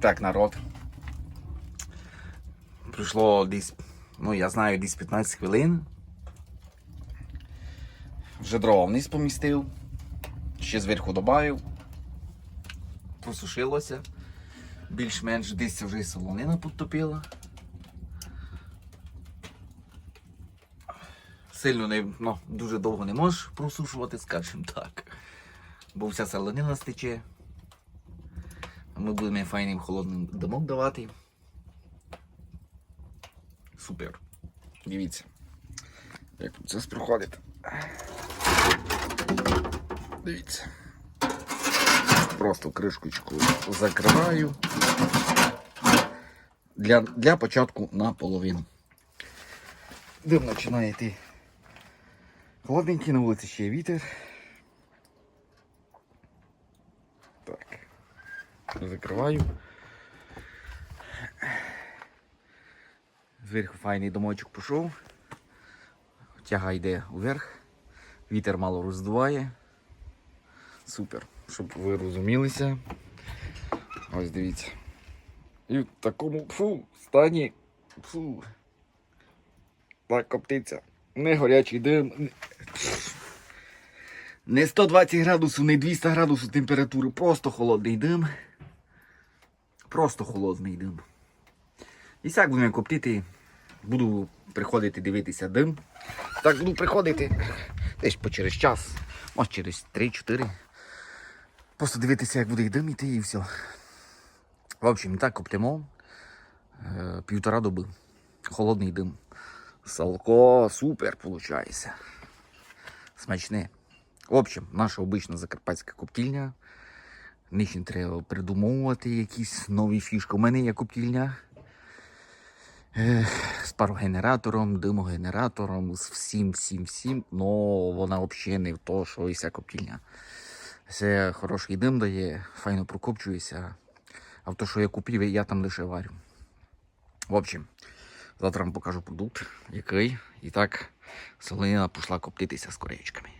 Так, народ. Пройшло десь, ну я знаю, десь 15 хвилин. Вже дрова вниз помістив. Ще зверху додав. Просушилося. Більш-менш десь вже і солонина підтопила. Сильно не, ну, дуже довго не можеш просушувати, скажімо так. Бо вся солонина стече. Ми будемо файним холодним димок давати. Супер. Дивіться. Як процес проходить. Дивіться. Просто кришкочку закриваю. Для, для початку наполовину. Дим починає йти. Холодненький, на вулиці ще є вітер. Так. Закриваю. Зверху файний домочок пішов. Тяга йде вверх. Вітер мало роздуває. Супер. Щоб ви розумілися. Ось дивіться. І в такому фу, стані. Фу. Так коптиться. Не горячий дим. не- Не 120 градусів, не 200 градусів температури, просто холодний дим. Просто холодний дим. І так будемо коптити. Буду приходити дивитися дим. Так буду приходити десь по через час, може через 3-4. Просто дивитися, як буде дим іти і все. В общем, так коптимо. Е, півтора доби. Холодний дим. Салко супер виходить. Смачне. В общем, наша обична закарпатська коптільня. Ніч не треба придумовувати якісь нові фішки. У мене є коптільня. Е, з парогенератором, димогенератором, з всім, всім, всім. Но вона взагалі не в то, що і вся коптільня. Це хороший дим дає, файно прокопчується. А в то, що я купив, я там лише варю. В общем, завтра вам покажу продукт, який. І так, солонина пішла коптитися з корейчками.